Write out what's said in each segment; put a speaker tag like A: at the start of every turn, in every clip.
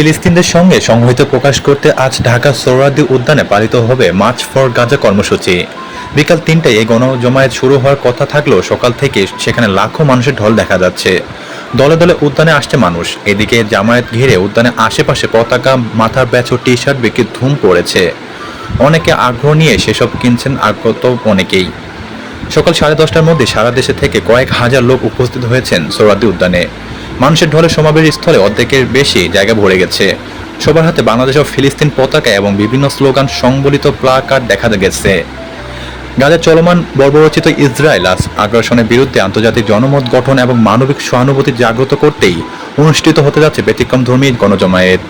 A: ফিলিস্তিনদের সঙ্গে সংহতি প্রকাশ করতে আজ ঢাকা সোহরাদি উদ্যানে পালিত হবে মার্চ ফর গাজা কর্মসূচি। বিকাল তিনটায় এই গণজমায়েত শুরু হওয়ার কথা থাকলেও সকাল থেকে সেখানে লাখো মানুষের ঢল দেখা যাচ্ছে। দলে দলে উদ্যানে আসছে মানুষ। এদিকে জামায়াত ঘিরে উদ্যানে আশেপাশে পতাকা, মাথার ব্যাচ ও টি শার্ট বিক্রির ধুম পড়েছে। অনেকে আগ্রহ নিয়ে সেসব কিনছেন আগত অনেকেই। সকাল সাড়ে দশটার মধ্যে সারা দেশে থেকে কয়েক হাজার লোক উপস্থিত হয়েছেন সোহরাদি উদ্যানে। মানুষের ঢলে সমাবেশ স্থলে অর্ধেকের বেশি জায়গা ভরে গেছে। সবার হাতে বাংলাদেশ ও ফিলিস্তিন পতাকা এবং বিভিন্ন স্লোগান সংবলিত প্লাকার্ড দেখা গেছে। গাজার চলমান বর্বরচিত ইসরায়েল আজ আগ্রাসনের বিরুদ্ধে আন্তর্জাতিক জনমত গঠন এবং মানবিক সহানুভূতি জাগ্রত করতেই অনুষ্ঠিত হতে যাচ্ছে ব্যতিক্রম ধর্মী গণজমায়েত।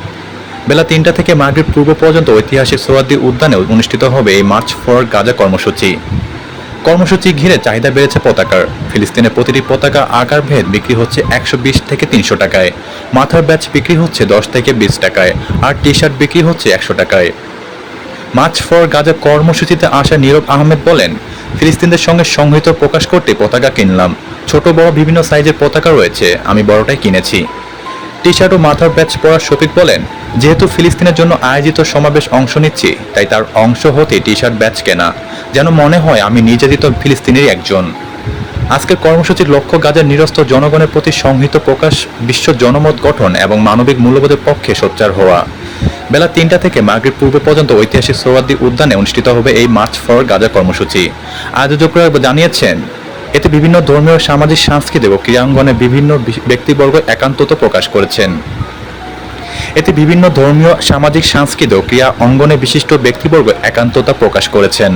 A: বেলা তিনটা থেকে মাগরিব পূর্ব পর্যন্ত ঐতিহাসিক সোয়াদি উদ্যানে অনুষ্ঠিত হবে এই মার্চ ফর গাজা কর্মসূচি। কর্মসূচি ঘিরে চাহিদা বেড়েছে পতাকার। ফিলিস্তিনের প্রতিটি পতাকা আকার ভেদ বিক্রি হচ্ছে একশো বিশ থেকে তিনশো টাকায়। মাথার ব্যাচ বিক্রি হচ্ছে দশ থেকে বিশ টাকায় আর টি শার্ট বিক্রি হচ্ছে একশো টাকায়। মার্চ ফর গাজা কর্মসূচিতে আসা নীরব আহমেদ বলেন, ফিলিস্তিনদের সঙ্গে সংহিত প্রকাশ করতে পতাকা কিনলাম। ছোট বড় বিভিন্ন সাইজের পতাকা রয়েছে, আমি বড়টাই কিনেছি। টি শার্ট ও মাথার ব্যাচ পরা শফিক বলেন যেহেতু ফিলিস্তিনের জন্য আয়োজিত সমাবেশ অংশ নিচ্ছি, তাই তার অংশ হতে টি শার্ট ব্যাচ কেনা, যেন মনে হয় আমি নির্যাতিত ফিলিস্তিনের একজন। আজকের কর্মসূচির লক্ষ্য গাজার নিরস্ত জনগণের প্রতি সংহিত প্রকাশ, বিশ্ব জনমত গঠন এবং মানবিক মূল্যবোধের পক্ষে সোচ্চার হওয়া। বেলা তিনটা থেকে মার্কেট পূর্ব পর্যন্ত ঐতিহাসিক সৌরাদ্দি উদ্যানে অনুষ্ঠিত হবে এই মার্চ ফর গাজা কর্মসূচি। আয়োজকরা জানিয়েছেন, এতে বিভিন্ন ধর্মীয়, সামাজিক, সাংস্কৃতিক ও ক্রীড়াঙ্গনে বিভিন্ন ব্যক্তিবর্গ একান্তত প্রকাশ করেছেন। এতে বিভিন্ন ধর্মীয় সামাজিক সাংস্কৃতিক ক্রিয়া অঙ্গনে বিশিষ্ট ব্যক্তিবর্গ একান্ততা প্রকাশ করেছেন।